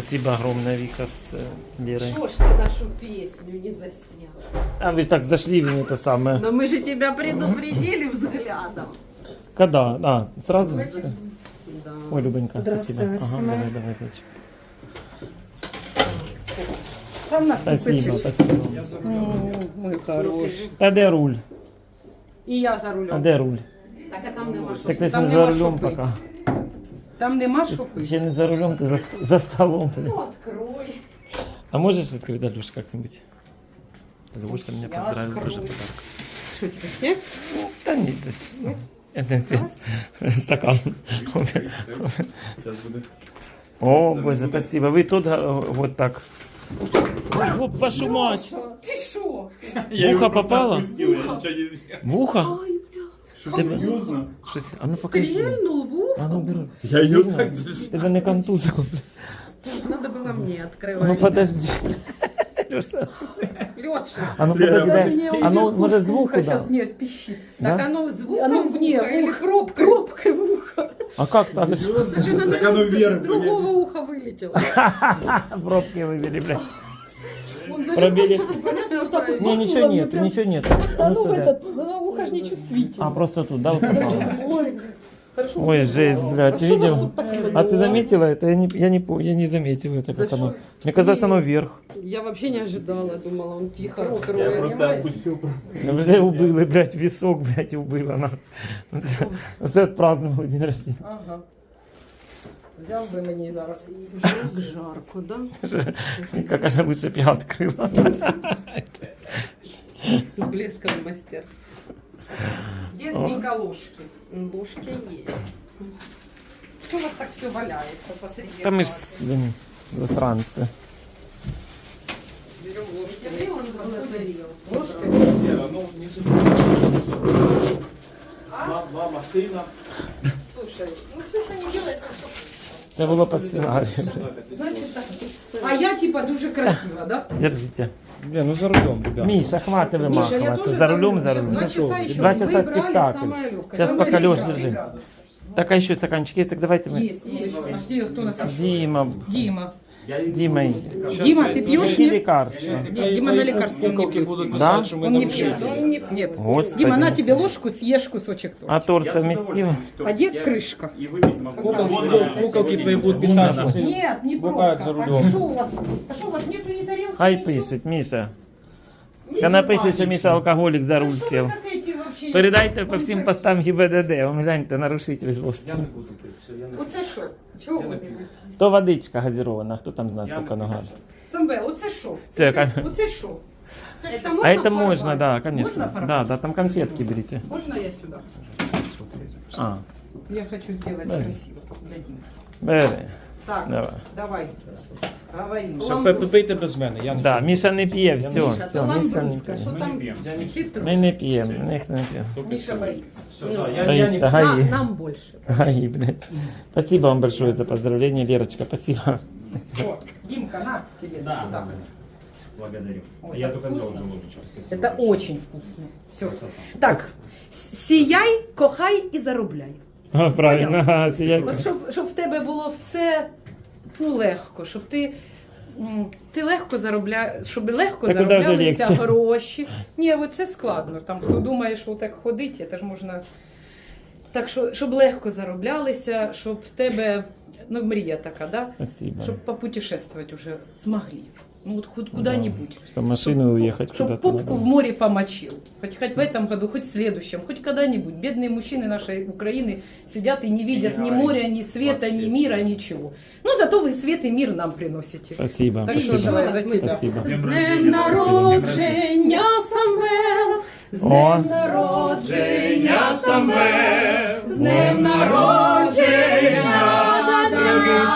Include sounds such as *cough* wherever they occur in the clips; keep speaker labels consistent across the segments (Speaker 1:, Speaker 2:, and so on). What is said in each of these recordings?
Speaker 1: Спасибо огромное, Вика, с э, Лерой.
Speaker 2: Что ж ты нашу песню не заснял?
Speaker 1: А вы ж так зашли в это самое.
Speaker 2: Но мы же тебя предупредили взглядом.
Speaker 1: Когда? А, сразу?
Speaker 2: Да.
Speaker 1: Ой, Любонька, спасибо. Ага,
Speaker 3: Василий.
Speaker 1: давай, давай, дочь.
Speaker 3: Там нас
Speaker 1: Спасибо,
Speaker 3: купить.
Speaker 1: спасибо.
Speaker 3: М, Мой хороший.
Speaker 1: Та де руль?
Speaker 3: І я за
Speaker 1: А
Speaker 3: рулем.
Speaker 1: де руль?
Speaker 2: Так а там нема
Speaker 1: Так
Speaker 2: що.
Speaker 1: ти ж
Speaker 3: Там
Speaker 1: не за рулем
Speaker 3: що пити.
Speaker 1: пока.
Speaker 3: Там нема що пити.
Speaker 1: Ще не за рулем, ти за, за столом.
Speaker 2: Ну, открой.
Speaker 1: А можешь открыть, Алёша, как-нибудь? Алёша меня
Speaker 2: Я
Speaker 1: поздравил
Speaker 2: открою.
Speaker 1: тоже подарок.
Speaker 2: Что тебе снять?
Speaker 1: Да нет, зачем? Это свет. *laughs* Стакан. О, боже, спасибо. Вы тут э, вот так. Гоп, вашу мать!
Speaker 2: Ты шо?
Speaker 1: В ухо попало? В ухо?
Speaker 2: Ай, бля.
Speaker 1: Тебе... Щось... А ну покажи.
Speaker 2: Стрельнул в ухо?
Speaker 1: А ну бери.
Speaker 4: Я ее так держу.
Speaker 1: Тебе не контузило.
Speaker 2: Надо было мне открывать.
Speaker 1: ну подожди. Лёша.
Speaker 2: Леша,
Speaker 1: А ну подожди. дай. А ну может звук
Speaker 3: Сейчас
Speaker 1: куда?
Speaker 3: нет, пищит.
Speaker 2: так оно звуком
Speaker 3: Оно
Speaker 2: в ухо или пробкой?
Speaker 3: Пробкой в ухо.
Speaker 1: А как так?
Speaker 2: Надо
Speaker 4: Так оно вверх,
Speaker 2: с другого уха вылетело. *laughs*
Speaker 1: Пробки вывели, блядь. Пробили.
Speaker 3: Вот
Speaker 1: Не, ничего нет, ничего нет.
Speaker 3: А
Speaker 1: Ну,
Speaker 3: ну в этот, на ухо ж не чувствительно.
Speaker 1: А, просто тут, да, вот попало?
Speaker 3: Ой, блин. Хорошо.
Speaker 1: Ой, жесть, блядь, ты
Speaker 2: что у вас
Speaker 1: видел?
Speaker 2: тут такое?
Speaker 1: А ты заметила это? Я не, я не, по- я не заметил это, как
Speaker 2: За
Speaker 1: оно.
Speaker 2: что?
Speaker 1: Мне казалось, оно вверх.
Speaker 2: Я вообще не ожидала, думала, он тихо
Speaker 4: Я
Speaker 2: откроет.
Speaker 4: просто отпустил.
Speaker 1: Ну, Вже убили, блядь, висок, блядь, убила на. Це отпраздновали *laughs* день рождения.
Speaker 3: Ага. Взяв би мені зараз.
Speaker 2: Как жарко, да?
Speaker 1: Віка каже, лучше б я відкрила.
Speaker 2: С блеском мастерства.
Speaker 3: Є Віка ложки.
Speaker 2: Ложки есть. Что у вас так все валяется посреди?
Speaker 1: Та ми ж,
Speaker 2: хаты?
Speaker 1: блін, засранці.
Speaker 3: Берем ложки.
Speaker 2: Я видела, он заблазарил.
Speaker 3: Ложки.
Speaker 4: Лера, ну не супер. Мама, сына.
Speaker 3: Слушай, ну все, що не делается, все.
Speaker 1: Це було по сценарію.
Speaker 3: Значить так. А я типа дуже красива, да?
Speaker 1: Держите.
Speaker 4: Бля, ну за рулем, ребят.
Speaker 1: Міша, хватит
Speaker 3: Миша, я
Speaker 1: вимахуватися.
Speaker 3: тоже
Speaker 1: За рулем, за
Speaker 3: Сейчас
Speaker 1: рулем.
Speaker 3: два
Speaker 1: За що?
Speaker 3: часа еще.
Speaker 1: Два
Speaker 3: Мы
Speaker 1: часа
Speaker 2: Выбрали
Speaker 1: спектакль.
Speaker 2: самое легкое.
Speaker 1: Сейчас
Speaker 2: самое
Speaker 1: пока Леш
Speaker 2: легкое.
Speaker 1: держи. Так, а ще стаканчики є, так давайте ми.
Speaker 3: Есть, есть. А где кто нас нашел?
Speaker 1: Діма,
Speaker 3: Дима.
Speaker 1: Діма,
Speaker 3: Дима, ты пьешь?
Speaker 1: які
Speaker 3: Нет?
Speaker 1: лікарства?
Speaker 3: Нет, Дима на лекарстве не
Speaker 4: Куколки
Speaker 3: пьет.
Speaker 4: будут
Speaker 1: Да?
Speaker 4: писать, что мы
Speaker 3: Он не
Speaker 4: нарушители.
Speaker 3: пьет. Он не Нет.
Speaker 1: Господи.
Speaker 3: Дима, на тебе ложку, съешь кусочек торта.
Speaker 1: А торт совместил?
Speaker 3: А где крышка?
Speaker 4: Куколки, куколки твои будут писать, что сын
Speaker 3: Нет, не
Speaker 4: бухает
Speaker 3: пробка.
Speaker 4: за
Speaker 3: А
Speaker 4: рулем.
Speaker 3: что у вас? А что у вас нету ни тарелки?
Speaker 1: Хай
Speaker 3: ничего?
Speaker 1: пишуть, Міша.
Speaker 3: Ни
Speaker 1: Вона
Speaker 3: жвачки.
Speaker 1: пише, що Міша алкоголік за
Speaker 3: А
Speaker 1: руль
Speaker 3: что вы
Speaker 1: сів.
Speaker 3: как эти вообще?
Speaker 1: Передайте по всім постам ГІБДД, он гляньте, нарушитель злості.
Speaker 3: Оце що? Чого ви?
Speaker 1: То водичка газірована, хто там знає, скільки нога.
Speaker 3: Самвел, оце що?
Speaker 1: Це
Speaker 3: Оце-
Speaker 1: яка?
Speaker 3: Оце що? Це
Speaker 2: Это
Speaker 3: що?
Speaker 1: А это можно, да, конечно. Да, да, там конфетки берите.
Speaker 3: Можна я сюди?
Speaker 1: А,
Speaker 3: Я хочу сделать
Speaker 1: Давай.
Speaker 3: красиво. Дадим.
Speaker 1: бери.
Speaker 3: Так,
Speaker 1: Давай.
Speaker 3: давай. Говори.
Speaker 4: Все, пи- пийте без мене, я не
Speaker 1: Да, Міша не п'є, все,
Speaker 2: Миша,
Speaker 1: все,
Speaker 2: то
Speaker 1: Міша не
Speaker 2: ламбруско,
Speaker 1: п'є.
Speaker 2: что там хитро.
Speaker 1: Ми не п'ємо, ніхто не п'є.
Speaker 3: Миша боится.
Speaker 1: Боїться,
Speaker 2: На-
Speaker 1: гаї.
Speaker 2: Нам больше.
Speaker 1: Гаї, блядь. Спасибо вам большое за поздравление, Лерочка, спасибо.
Speaker 3: Вот, Димка, на тебе.
Speaker 5: Да,
Speaker 3: туда.
Speaker 5: Благодарю.
Speaker 3: Ой,
Speaker 5: Я
Speaker 3: так
Speaker 5: только взял
Speaker 3: вкусно.
Speaker 5: уже ложечку. Спасибо
Speaker 3: Это
Speaker 5: большое.
Speaker 3: очень вкусно. Все.
Speaker 5: Красота.
Speaker 6: Так, сіяй, кохай і заробляй.
Speaker 1: Правильно, ага, сіяй.
Speaker 6: От щоб, щоб в тебе було все ну, легко, щоб ти, м, ти легко заробля... щоб легко
Speaker 1: куди вже
Speaker 6: зароблялися
Speaker 1: легче? *laughs*
Speaker 6: гроші. Ні, от це складно. Там хто думає, що так ходить, це ж можна. Так, що, щоб легко зароблялися, щоб в тебе ну, мрія така, да?
Speaker 1: Спасибо.
Speaker 6: щоб попутешествовать уже смогли. Ну вот хоть куда-нибудь.
Speaker 1: Чтобы машину уехать
Speaker 6: Чтоб
Speaker 1: куда-то.
Speaker 6: попку в море помочил. Хоть, хоть в этом году, хоть в следующем, хоть когда-нибудь. Бедные мужчины нашей Украины сидят и не видят
Speaker 5: не
Speaker 6: ни моря, ни света,
Speaker 5: Вообще
Speaker 6: ни мира,
Speaker 5: всё.
Speaker 6: ничего. Ну зато вы свет и мир нам приносите.
Speaker 1: Спасибо.
Speaker 6: Так
Speaker 1: спасибо.
Speaker 6: що давай за тебя.
Speaker 1: Спасибо.
Speaker 6: З днем народження, Самвел! З днем народження, Самвел! З днем народження,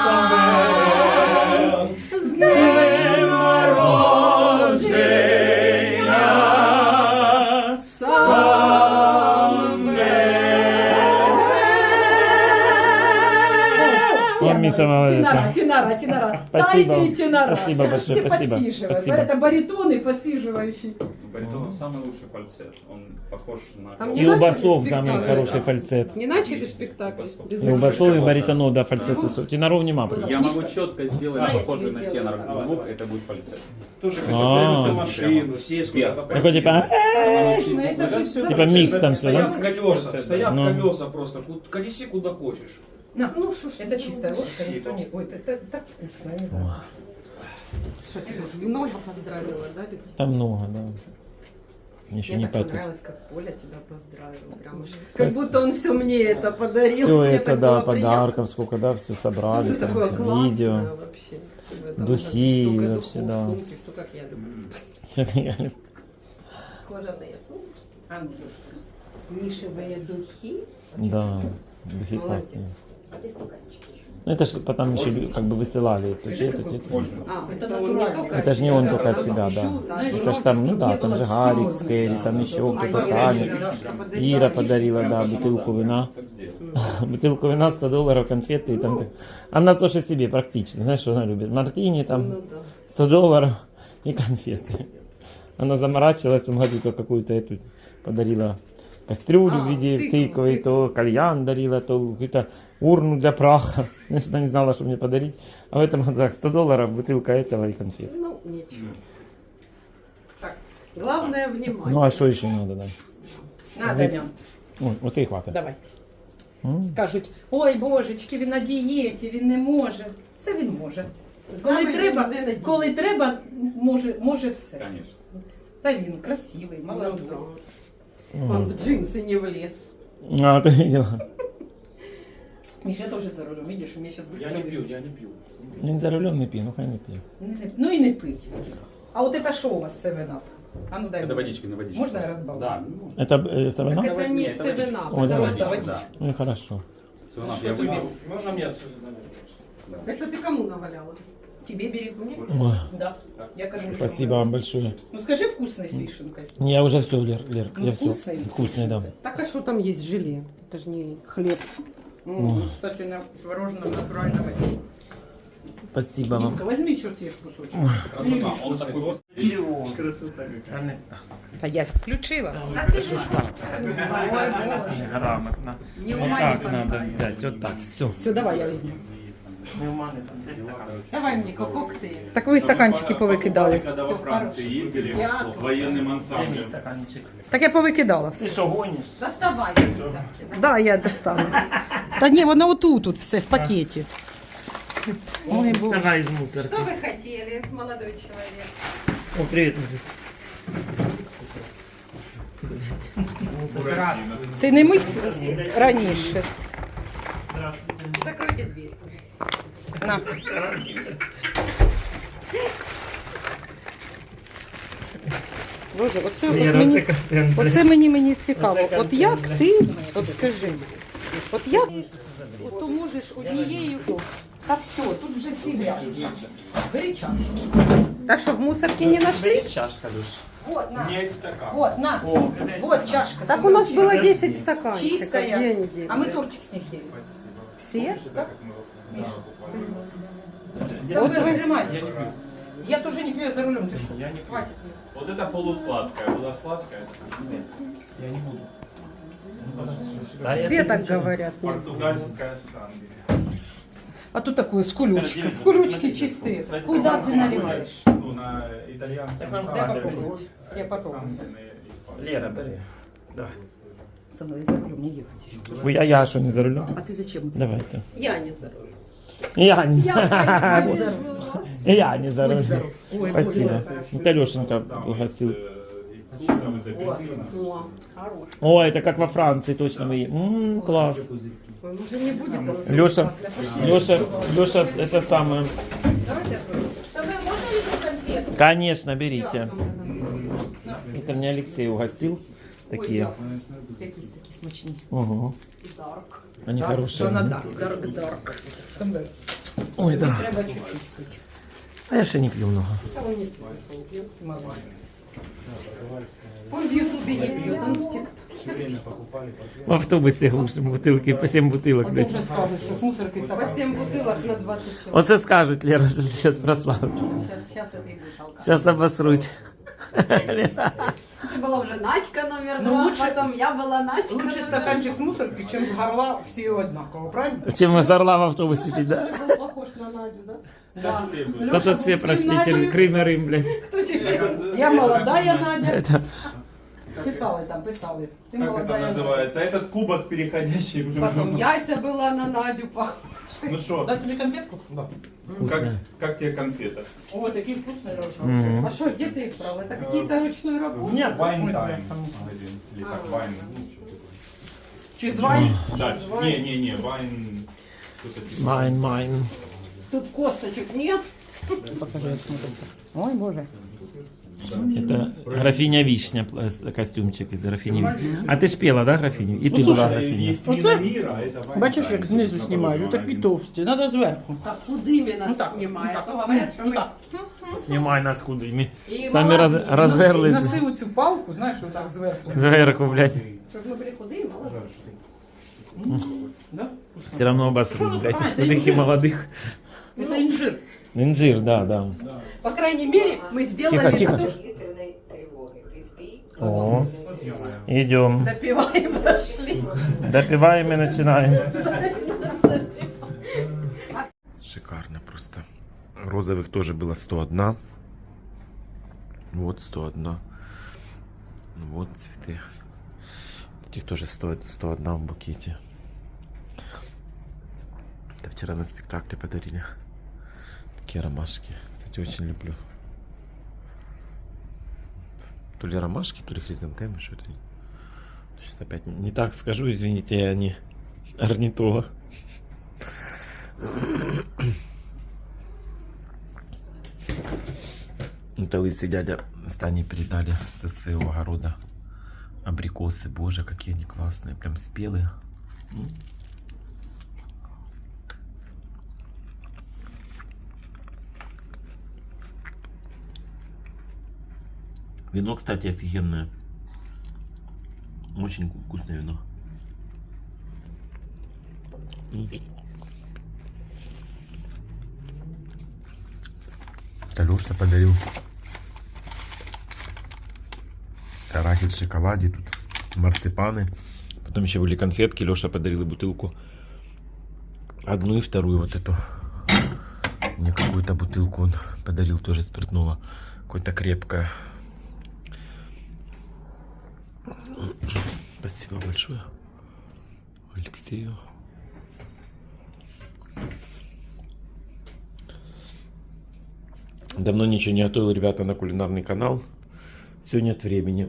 Speaker 6: Самвел! З днем Самвел!
Speaker 1: О, Миша молодец.
Speaker 6: Тінара, Тінара, тенора, тенора.
Speaker 1: Спасибо.
Speaker 6: Тайные тенора.
Speaker 1: Спасибо большое,
Speaker 6: Все
Speaker 1: спасибо,
Speaker 6: подсиживают.
Speaker 1: спасибо.
Speaker 6: Это баритоны подсиживающие.
Speaker 5: Баритоном самый лучший фальцет. Он похож на...
Speaker 2: Там
Speaker 1: И
Speaker 2: не
Speaker 1: у басов
Speaker 2: спектакль?
Speaker 1: самый хороший фальцет.
Speaker 2: Не начали спектакль?
Speaker 1: И у басов и баритонов, да, фальцет высокий. Теноров нема.
Speaker 5: Я могу четко сделать
Speaker 2: А,
Speaker 5: похожий на тенор
Speaker 2: да.
Speaker 5: звук, это будет фальцет.
Speaker 4: Тоже хочу
Speaker 1: А.
Speaker 4: прямо машину, сесть куда-то.
Speaker 1: Такой типа,
Speaker 4: Да
Speaker 1: Типа микс там
Speaker 4: Стоят
Speaker 1: да?
Speaker 4: колеса, стоят
Speaker 1: Ну.
Speaker 4: колеса просто. Колеси куда хочешь.
Speaker 6: На,
Speaker 2: Ну, что ж
Speaker 6: это чистая ложка, никто не... Ой, это так вкусно, я не знаю.
Speaker 2: Что ты тоже много поздравила, да, Люд?
Speaker 1: там много, да. Еще
Speaker 2: Мне
Speaker 1: не
Speaker 2: так понравилось, как Поля тебя поздравила. Прям как будто он все мне это подарил.
Speaker 1: Все
Speaker 2: Мне
Speaker 1: это, да,
Speaker 2: было приятно.
Speaker 1: подарков сколько, да, все собрали, там,
Speaker 2: такое классное
Speaker 1: видео.
Speaker 2: вообще. Там
Speaker 1: Духи
Speaker 2: столько
Speaker 1: вообще,
Speaker 2: духов,
Speaker 1: да.
Speaker 2: сумки, всё как я люблю. Кожаные сумки,
Speaker 6: А, ну, тоже.
Speaker 2: нишевые духи.
Speaker 1: Да, духи
Speaker 2: Молодец.
Speaker 1: классные.
Speaker 2: А.
Speaker 1: Ну это же потом еще как бы высылали эту,
Speaker 6: вкусный.
Speaker 2: А,
Speaker 6: Это
Speaker 2: это он не только
Speaker 1: Это ж не он только от
Speaker 2: себя,
Speaker 1: да. Это ж там, ну да, там же Гарик. Скэри, там еще
Speaker 2: А
Speaker 1: кто-то,
Speaker 2: Ира
Speaker 1: Таня.
Speaker 2: Ира подарила?
Speaker 1: Да, *laughs* бутылку вина. Бутылку вина, 100 долларов, конфеты и там так. Она тоже себе практично, знаешь, что она любит? Мартини там,
Speaker 2: Ну да.
Speaker 1: 100 долларов и конфеты. Она заморачивалась, там году какую-то эту подарила кастрюлю
Speaker 2: А,
Speaker 1: в виде
Speaker 2: тыкву,
Speaker 1: тыквы, то кальян дарила, то какую-то урну для праха. *laughs* Значит, она не знала, что мне подарить. А в этом году так, 100 долларов, бутылка этого и конфет.
Speaker 2: Ну, ничего. Так, главное внимание.
Speaker 1: Ну а что еще надо, да?
Speaker 6: На, Дам'ян,
Speaker 1: Ой, вот і хватить.
Speaker 6: давай.
Speaker 1: М.
Speaker 6: Кажуть, ой, божечки, він на дієті, він не може. Це він може. Коли
Speaker 2: Саме
Speaker 6: треба,
Speaker 2: він не на дієті.
Speaker 6: коли треба, може, може все.
Speaker 5: Конечно.
Speaker 6: Та він красивий,
Speaker 2: Ну,
Speaker 6: молодий.
Speaker 2: да. Он в джинсы не влез.
Speaker 1: А, ты видела?
Speaker 6: Міша теж за рулем, видиш, у мене зараз
Speaker 4: Я не пью, я не пью.
Speaker 1: Він за рулем не п'є, ну хай не п'є.
Speaker 6: Ну і не пий. А от це що у вас 7 up? А ну дай.
Speaker 5: Это
Speaker 6: мені.
Speaker 5: водички на водички.
Speaker 6: Можна я розбавлю?
Speaker 5: Да. ну,
Speaker 1: Это э, савина?
Speaker 2: Так это не
Speaker 5: Нет, это водичка.
Speaker 2: севена,
Speaker 1: Ой,
Speaker 2: это
Speaker 1: давай.
Speaker 2: просто
Speaker 5: Водичка,
Speaker 2: водичка.
Speaker 5: да.
Speaker 1: Ну хорошо.
Speaker 5: Севенап
Speaker 6: Что
Speaker 5: я
Speaker 6: ты
Speaker 5: выпил.
Speaker 6: берешь?
Speaker 4: Можно мне отсюда налить?
Speaker 2: Это ты кому наваляла?
Speaker 6: Тебе бери.
Speaker 1: Ой,
Speaker 6: Да. Я кажу,
Speaker 1: спасибо вам большое.
Speaker 6: Ну скажи вкусный с вишенкой.
Speaker 1: Не, я уже все, Лер, Лер,
Speaker 6: Ну,
Speaker 1: я все.
Speaker 6: вкусный.
Speaker 1: Вкусный, да.
Speaker 2: Так а что там есть желе? Это же не хлеб.
Speaker 6: Ну, кстати, на творожном натуральном.
Speaker 1: Спасибо вам.
Speaker 6: Димка, возьми еще съешь кусочек.
Speaker 5: Красота. Он такой вот.
Speaker 6: Да я включила.
Speaker 2: А ты же...
Speaker 1: Грамотно.
Speaker 2: Не
Speaker 1: Вот так надо взять, вот так, все.
Speaker 6: Все, давай я возьму.
Speaker 2: Давай мне коктейль.
Speaker 6: Так ви стаканчики повикидали.
Speaker 7: Когда во Франции ездили
Speaker 2: Я-
Speaker 7: военным ансамблем.
Speaker 1: стаканчик.
Speaker 6: Так я повикидала
Speaker 1: Ты
Speaker 6: все.
Speaker 1: что, гонишь?
Speaker 2: Доставай. Люся.
Speaker 6: Да, я достану. Та ні, воно отут тут все в пакеті. Ой, боже.
Speaker 1: Давай из мусорки.
Speaker 2: Что вы хотели, молодой человек?
Speaker 1: О, привет, мужик.
Speaker 6: Ти не мить раніше.
Speaker 1: Здравствуйте.
Speaker 2: Закройте дверь.
Speaker 6: На. Боже, оце от
Speaker 1: Лера,
Speaker 6: мені,
Speaker 1: це прям,
Speaker 6: оце мені мені цікаво.
Speaker 1: Оце
Speaker 6: От як
Speaker 1: контент,
Speaker 6: ти, от скажи, от як от то можеш однією. Та все, тут вже сіляться. Бери чашу.
Speaker 2: Так что в мусорке не нашли?
Speaker 1: Есть чашка, Люш?
Speaker 6: Вот, на.
Speaker 7: Есть стакан.
Speaker 6: Вот, на.
Speaker 1: О,
Speaker 6: Вот чашка.
Speaker 2: Так у нас
Speaker 6: Чистая.
Speaker 2: было 10 стаканчиков.
Speaker 6: Чистая.
Speaker 2: Где они делись?
Speaker 6: А мы топчик с них ели.
Speaker 2: Все?
Speaker 6: Вот Вы тримай. Я тоже не пью, я за рулем, ты что?
Speaker 1: Я не пью.
Speaker 6: Хватит.
Speaker 7: Вот это полусладкое. Была сладкая.
Speaker 1: Я не буду. Да, я
Speaker 2: Все так
Speaker 1: ничего.
Speaker 2: говорят. нет?
Speaker 7: Португальская сангрия.
Speaker 6: А тут такое с кулючка. В кулючке чистые.
Speaker 7: Кстати,
Speaker 6: Куда ты наливаешь?
Speaker 7: Ну, на итальянском
Speaker 6: попробовать. Я попробую.
Speaker 1: Лера, бери. Давай.
Speaker 6: Со мной за рулем не ехать еще.
Speaker 1: А я что, не за рулем?
Speaker 6: А ты зачем?
Speaker 1: Давайте.
Speaker 2: Я не за рулем.
Speaker 1: Я не,
Speaker 2: Я повезу.
Speaker 1: я *laughs* не за
Speaker 6: Будь
Speaker 1: рулем.
Speaker 6: здоров. Ой,
Speaker 1: Спасибо.
Speaker 6: боже.
Speaker 1: Это Лешенька
Speaker 7: Там
Speaker 1: угостил.
Speaker 7: э, и фруктов, из апельсина.
Speaker 2: О, хорош.
Speaker 1: Ой, это как во Франции точно вы. М, класс.
Speaker 2: Ой, Уже не будет у нас
Speaker 1: Леша,
Speaker 2: спектакля. Пошли.
Speaker 1: Леша, Леша, это самое.
Speaker 6: Давайте откроем. Самое, можно ли конфету?
Speaker 1: Конечно, берите. Это мне Алексей угостил. Такие.
Speaker 6: Якісь такі смачні.
Speaker 1: Ого. Они
Speaker 6: Що
Speaker 1: хорошие.
Speaker 6: на дарк? Дарк, дарк. Саме.
Speaker 1: Ой, да.
Speaker 6: Треба чуть-чуть пити.
Speaker 1: А я ще не пью много.
Speaker 2: А он не пошел.
Speaker 6: Молодець.
Speaker 2: Он в Ютубе не пьет, он в ТикТоке.
Speaker 1: В автобусі глушимо бутилки, по 7 бутилок.
Speaker 3: А то
Speaker 1: блядь.
Speaker 3: вже скажуть, що з мусорки
Speaker 2: По
Speaker 3: стакан.
Speaker 2: 7 бутылок на 20 человек.
Speaker 1: Оце скажуть, Лера, *laughs* що зараз прославлю.
Speaker 2: Сейчас, сейчас это и будет алкоголь.
Speaker 1: Зараз обосруть. *laughs*
Speaker 2: Ты была уже Надька номер
Speaker 3: Ну,
Speaker 2: два,
Speaker 3: лучше-
Speaker 2: потом я была Надька
Speaker 3: Лучше
Speaker 2: номер
Speaker 3: стаканчик з мусорки, чим з горла всі однаково, правильно?
Speaker 1: Чим з орла в автобусі під, да?
Speaker 2: Ты был похож на Надю, да?
Speaker 3: Да.
Speaker 1: Та тут всі пройшли через Крим і Рим, блядь.
Speaker 2: Кто тебе?
Speaker 3: Я молодая Надя.
Speaker 1: Это...
Speaker 3: Писали там, писали. Ти
Speaker 7: Как это
Speaker 3: молодая Надя.
Speaker 7: называется? Этот кубок переходящий в
Speaker 2: Потом Яся была на Надю похожа.
Speaker 7: Ну что,
Speaker 3: Дать тобі конфетку? Да.
Speaker 7: как, как тебе конфета?
Speaker 3: О, такі вкусні, Леша.
Speaker 1: Мгм.
Speaker 2: А что, где ты их брал? Это какие-то ручной работы?
Speaker 3: Ні,
Speaker 7: Wine
Speaker 3: посмотри,
Speaker 7: Time.
Speaker 3: як там.
Speaker 7: Магазин. Или так,
Speaker 2: А.
Speaker 7: Wine. Ну, что такое.
Speaker 3: Чи звай?
Speaker 7: Дальше. Не-не-не, Wine. Что-то типа.
Speaker 1: Майн, майн.
Speaker 2: Тут косточек нет.
Speaker 3: Покажи, як смотриться. Ой, Боже.
Speaker 1: Это графиня Вишня, пл- костюмчик из графини. А ты ж пела, да, графиню? И ты была
Speaker 3: слушай,
Speaker 1: графиня.
Speaker 7: Есть
Speaker 3: Оце-
Speaker 7: вина мира, а это Wine
Speaker 3: Бачиш,
Speaker 7: Time.
Speaker 3: як знизу
Speaker 7: На
Speaker 3: знімаю,
Speaker 7: торговый
Speaker 3: такі
Speaker 7: магазин.
Speaker 3: товсті, треба зверху.
Speaker 2: Так худыми нас
Speaker 3: Ну так,
Speaker 2: снимают.
Speaker 3: ну так.
Speaker 2: А то говорят, что
Speaker 3: Ну
Speaker 2: мы...
Speaker 3: так.
Speaker 1: Снимай нас худыми.
Speaker 2: И
Speaker 1: Сами раз,
Speaker 2: молодые.
Speaker 1: разжерлись.
Speaker 3: Носи оцю палку, знаєш, отак зверху.
Speaker 1: Зверху, блядь.
Speaker 2: Чтобы мы были худые, молодые.
Speaker 3: Да?
Speaker 1: Все равно обосрут, блядь. Худых и молодых.
Speaker 3: Это інжир.
Speaker 1: Инжир, да, да.
Speaker 2: По крайней мере, мы сделали
Speaker 1: Тихо, тихо.
Speaker 2: все, что
Speaker 1: О, идем.
Speaker 2: допиваем, пошли.
Speaker 1: Допиваем и начинаем. Шикарно просто. Розовых тоже было 101. Вот 101. Вот цветы. Этих тоже стоит 101 в букете. Это вчера на спектакле подарили. Такие ромашки. Кстати, очень люблю. То ли ромашки, то ли хризантемы, что это. Сейчас опять не так скажу, извините, я не орнитолог. Это лысый дядя Стане передали со своего огорода абрикосы. Боже, какие они классные, прям спелые. Вино, кстати, офигенное. Очень вкусное вино. Леша подарил. Арахис в шоколаде, тут марципаны. Потом еще были конфетки. Леша подарил и бутылку. Одну и вторую вот эту. Мне какую-то бутылку он подарил тоже спиртного. Какое-то крепкое. Спасибо большое Алексею. Давно ничего не готовил, ребята, на кулинарный канал. Все нет времени.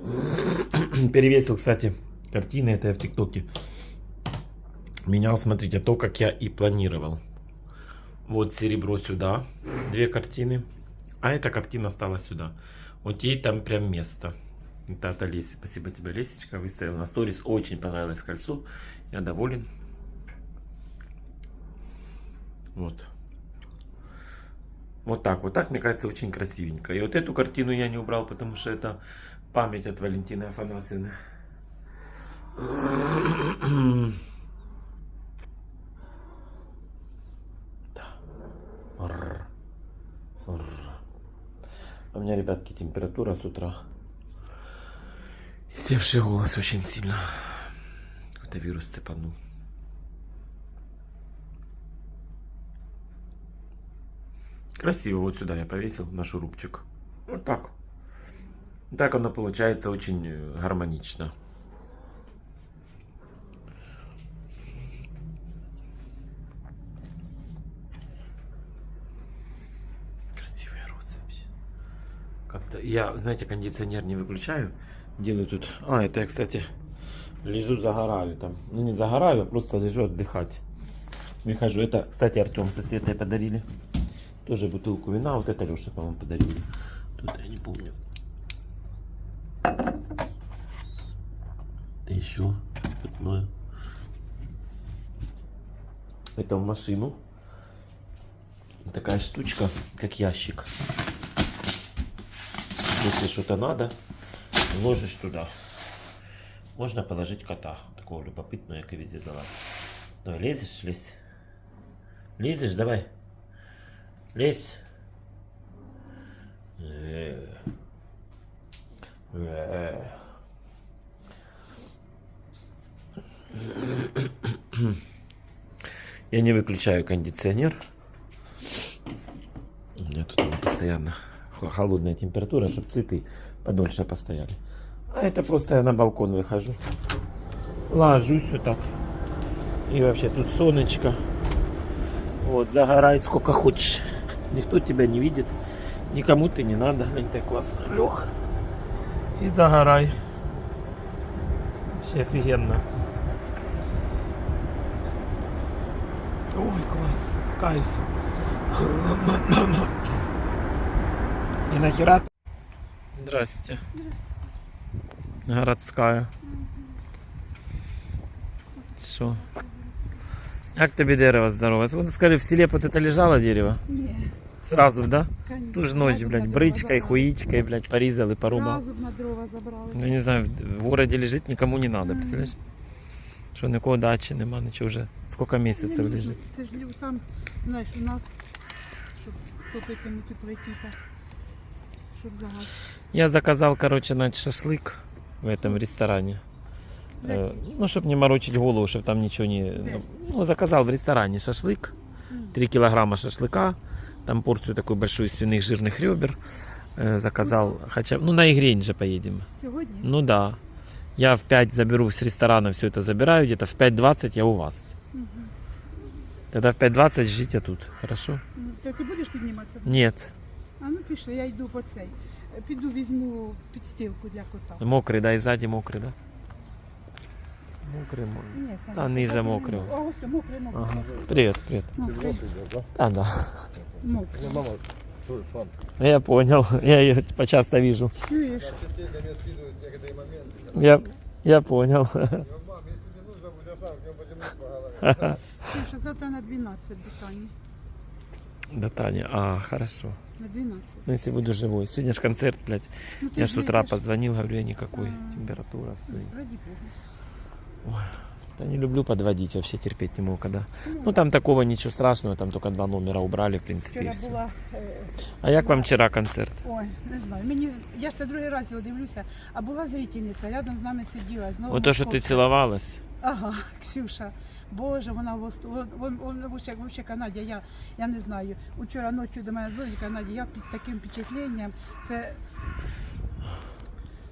Speaker 1: *clears throat* Перевесил, кстати, картины, это я в ТикТоке. Менял, смотрите, то, как я и планировал. Вот серебро сюда, две картины. А эта картина стала сюда. Вот ей там прям место. Это от Олеси. Спасибо тебе, Лесечка. Выставил на сторис. Очень понравилось кольцо. Я доволен. Вот. Вот так. Вот так, мне кажется, очень красивенько. И вот эту картину я не убрал, потому что это память от Валентины Афанасьевны. У меня, ребятки, температура с утра. Севший голос очень сильно. Какой-то вирус цепанул. Красиво вот сюда я повесил на шурупчик. Вот так. Так оно получается очень э, гармонично. Красивые розы вообще. Как-то я, знаете, кондиционер не выключаю. Делаю тут. А, это я, кстати, лежу, загораю там. Ну не загораю, а просто лежу отдыхать. Выхожу. Это, кстати, Артем со Светой подарили. Тоже бутылку вина. Вот это Леша, по-моему, подарили. Тут я не помню. Это еще спиртное. Это в машину. Такая штучка, как ящик. Если что-то надо, ложишь туда. Можно положить кота, такого любопытного, как и везде залазит. Давай, лезешь, лезь. Лезешь, давай. Лезь. Я не выключаю кондиционер. У меня тут постоянно холодная температура, чтобы цветы подольше постояли. А это просто я на балкон выхожу. Ложусь вот так. И вообще тут солнышко. Вот, загорай сколько хочешь. Никто тебя не видит. Никому ты не надо. Глянь, ты классно лег. И загорай. Вообще офигенно. Ой, класс. Кайф. И нахера? Здрасте. Городская. Що? Як тобі дерево здорове? Вот скажи, в селе вот это лежало дерево?
Speaker 8: Ні,
Speaker 1: Сразу, да?
Speaker 8: конечно.
Speaker 1: Ту ж ночь,
Speaker 8: Разом
Speaker 1: блядь,
Speaker 8: на дрова
Speaker 1: бричкой,
Speaker 8: забрали.
Speaker 1: хуичкой, блядь, порезали, порубал.
Speaker 8: Разом на дрова забрали.
Speaker 1: Ну, не знаю, в- в городе лежит, никому не надо, представляешь? Що нікого дачі нема, нічого вже. Сколько місяців
Speaker 8: Ні,
Speaker 1: лежить.
Speaker 8: Це ж лю- там, знаєш, у нас, щоб топити мультиплеті, щоб загас.
Speaker 1: Я заказал, короче, на шашлык в этом ресторане. Э, ну, чтобы не морочить голову, чтобы там ничего не... Ну, ну, заказал в ресторане шашлык. 3 килограмма шашлыка. Там порцию такой большую свиных жирных ребер. Э, заказал. Хотя, ну, на Игрень же поедем.
Speaker 8: Сьогодні?
Speaker 1: Ну да. Я в 5 заберу с ресторана, все это забираю. Где-то в 5.20 я у вас.
Speaker 8: Мгм.
Speaker 1: Тогда в 5.20 ждите тут. Хорошо?
Speaker 8: Ну, Та ти будеш підніматися?
Speaker 1: Нет.
Speaker 8: А ну пішли, я йду по цей. Е, Піду візьму підстілку для кота.
Speaker 1: Мокрый, да, и сзади мокрый, да? Мокрый, мокрый.
Speaker 8: Ні, Саня,
Speaker 1: Та ниже
Speaker 8: так,
Speaker 1: мокрого.
Speaker 8: А ось мокрий, мокрий.
Speaker 1: Ага. Привет, привет.
Speaker 8: Мокрий,
Speaker 1: Да, да.
Speaker 8: мокрий.
Speaker 1: Я понял. Я ее почасто вижу.
Speaker 8: Чуєш?
Speaker 1: Я, я понял.
Speaker 8: Слушай, завтра *laughs* на 12 питання.
Speaker 1: Да, Таня. А, хорошо.
Speaker 8: На 12.
Speaker 1: Ну, если буду живой. Сегодня же концерт, блядь.
Speaker 8: Ну, ти
Speaker 1: Я
Speaker 8: ж
Speaker 1: с утра
Speaker 8: вийдеш.
Speaker 1: позвонил, говорю, я никакой.
Speaker 8: А.
Speaker 1: Температура стоит.
Speaker 8: Раді Бога.
Speaker 1: Да не люблю подводить, вообще терпеть не могу, когда. Ну, там такого ничего страшного, там только два номера убрали, в принципе, и
Speaker 8: Вчора
Speaker 1: все.
Speaker 8: була. е,
Speaker 1: А як вам вчера концерт?
Speaker 8: Ой, не знаю. Мені я ж це другий раз його дивлюся, а була зрительниця, рядом з нами сиділа. Знову
Speaker 1: Вот то, что ты
Speaker 8: московська.
Speaker 1: целовалась.
Speaker 8: Ага, *laughs* Ксюша. Боже, вона в вообще Канаді, я, я не знаю. Учора ночі до мене дзвонить Канаді, я під таким впечатленням. Це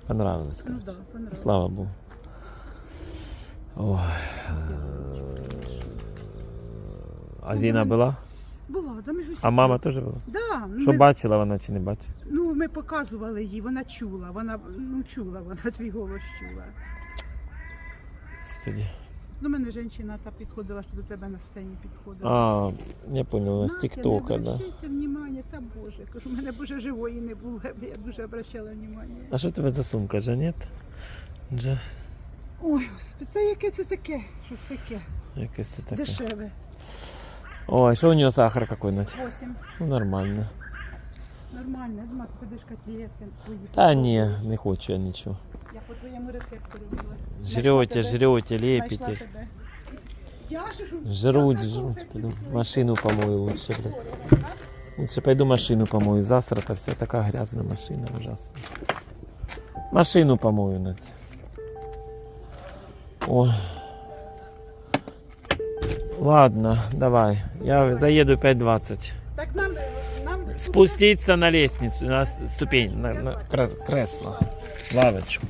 Speaker 1: Понравилось,
Speaker 8: ну да, понравилось.
Speaker 1: Слава Богу. Ой. А Зіна була?
Speaker 8: Була, да ми ж усі.
Speaker 1: А мама теж була?
Speaker 8: Да,
Speaker 1: Що
Speaker 8: ми,
Speaker 1: бачила вона чи не бачила?
Speaker 8: ну, ми показували їй, вона чула, вона ну, чула, вона *laughs* твій голос чула.
Speaker 1: Господи.
Speaker 8: До мене жінка та підходила, що до тебе на сцені підходила.
Speaker 1: А, я понял, у нас
Speaker 8: Настя,
Speaker 1: тіктока,
Speaker 8: не
Speaker 1: да.
Speaker 8: обращайте внимання, та Боже. Кажу, в мене боже живої не було, я б- я дуже обращала внимання.
Speaker 1: А що тебе за сумка, Джанет? Джа...
Speaker 8: Ой, господи, та яке це таке? Щось таке.
Speaker 1: Якесь це таке.
Speaker 8: Дешеве.
Speaker 1: Ой, що у нього сахар какой ночь?
Speaker 8: Восім.
Speaker 1: Ну, нормально.
Speaker 8: Нормально, я думаю, ти будеш котлети твої.
Speaker 1: Та ні, не хочу я нічого.
Speaker 8: Я по твоєму рецепту робила.
Speaker 1: Жрете, жрете,
Speaker 8: Знайшла
Speaker 1: лепите.
Speaker 8: тебе. Я жру.
Speaker 1: Жруть,
Speaker 8: Я
Speaker 1: жруть.
Speaker 8: такого
Speaker 1: Пойду
Speaker 8: хочу.
Speaker 1: машину помою лучше. блядь. Лучше пойду машину помою. Засрата вся такая грязная машина, ужасно. Машину помою, Надя. Ой. Ладно, давай. Я заеду 5.20.
Speaker 8: Так нам, нам
Speaker 1: Спуститься на лестницу, на ступень, на, на кре- кресло, лавочку.